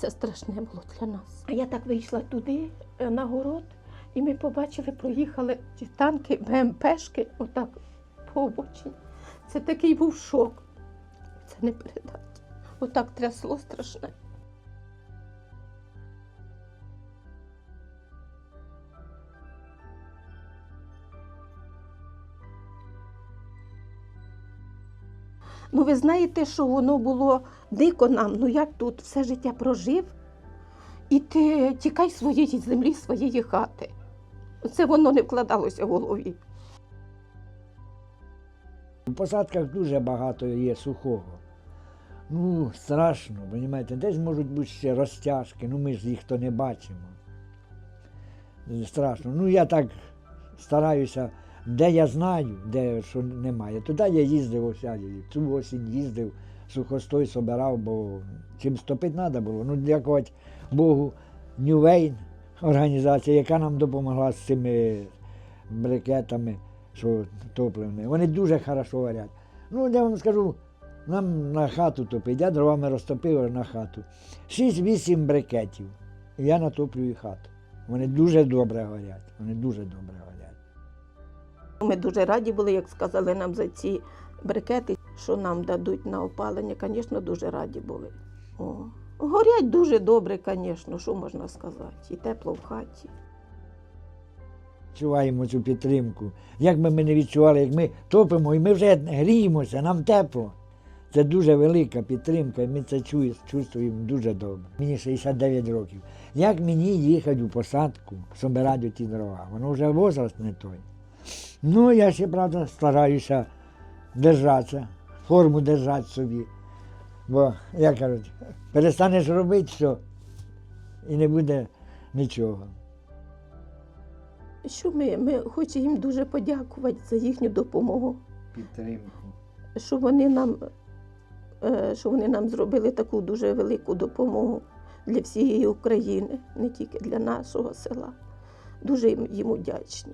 це страшне було для нас. А я так вийшла туди, е, на город, і ми побачили, проїхали ті танки, БМПшки, отак по обочині. Це такий був шок. Це не передати. Отак трясло страшне. Ну, ви знаєте, що воно було дико нам. Ну як тут все життя прожив, і ти тікай своєї землі, своєї хати. Це воно не вкладалося в голові. У посадках дуже багато є сухого. Ну, страшно, розумієте, десь можуть бути ще розтяжки, ну ми ж їх то не бачимо. Страшно. Ну я так стараюся, де я знаю, де що немає. Туди я їздив ось цю осінь їздив, сухостой собирав, бо чим стопити треба було. Ну, дякувати Богу, Wayne, організація, яка нам допомогла з цими брикетами, що топливні. Вони дуже хорошо варять. Ну, я вам скажу, нам на хату топить, я дровами розтопив на хату. 6-8 брикетів. Я натоплюю хату. Вони дуже добре горять. Вони дуже добре горять. Ми дуже раді були, як сказали нам за ці брикети, що нам дадуть на опалення. Звісно, дуже раді були. О. Горять дуже добре, звісно, що можна сказати. І тепло в хаті. Відчуваємо цю підтримку. Як би ми не відчували, як ми топимо, і ми вже гріємося, нам тепло. Це дуже велика підтримка, і ми це чувствуємо дуже добре. Мені 69 років. Як мені їхати у посадку, собирати ті дрова? Воно вже возраст не той. Ну, я ще, правда, стараюся держатися, форму держати собі. Бо, як кажуть, перестанеш робити все, і не буде нічого. Що ми, ми хочемо їм дуже подякувати за їхню допомогу, Підтримку. що вони нам, е, що вони нам зробили таку дуже велику допомогу для всієї України, не тільки для нашого села. Дуже їм, їм вдячні.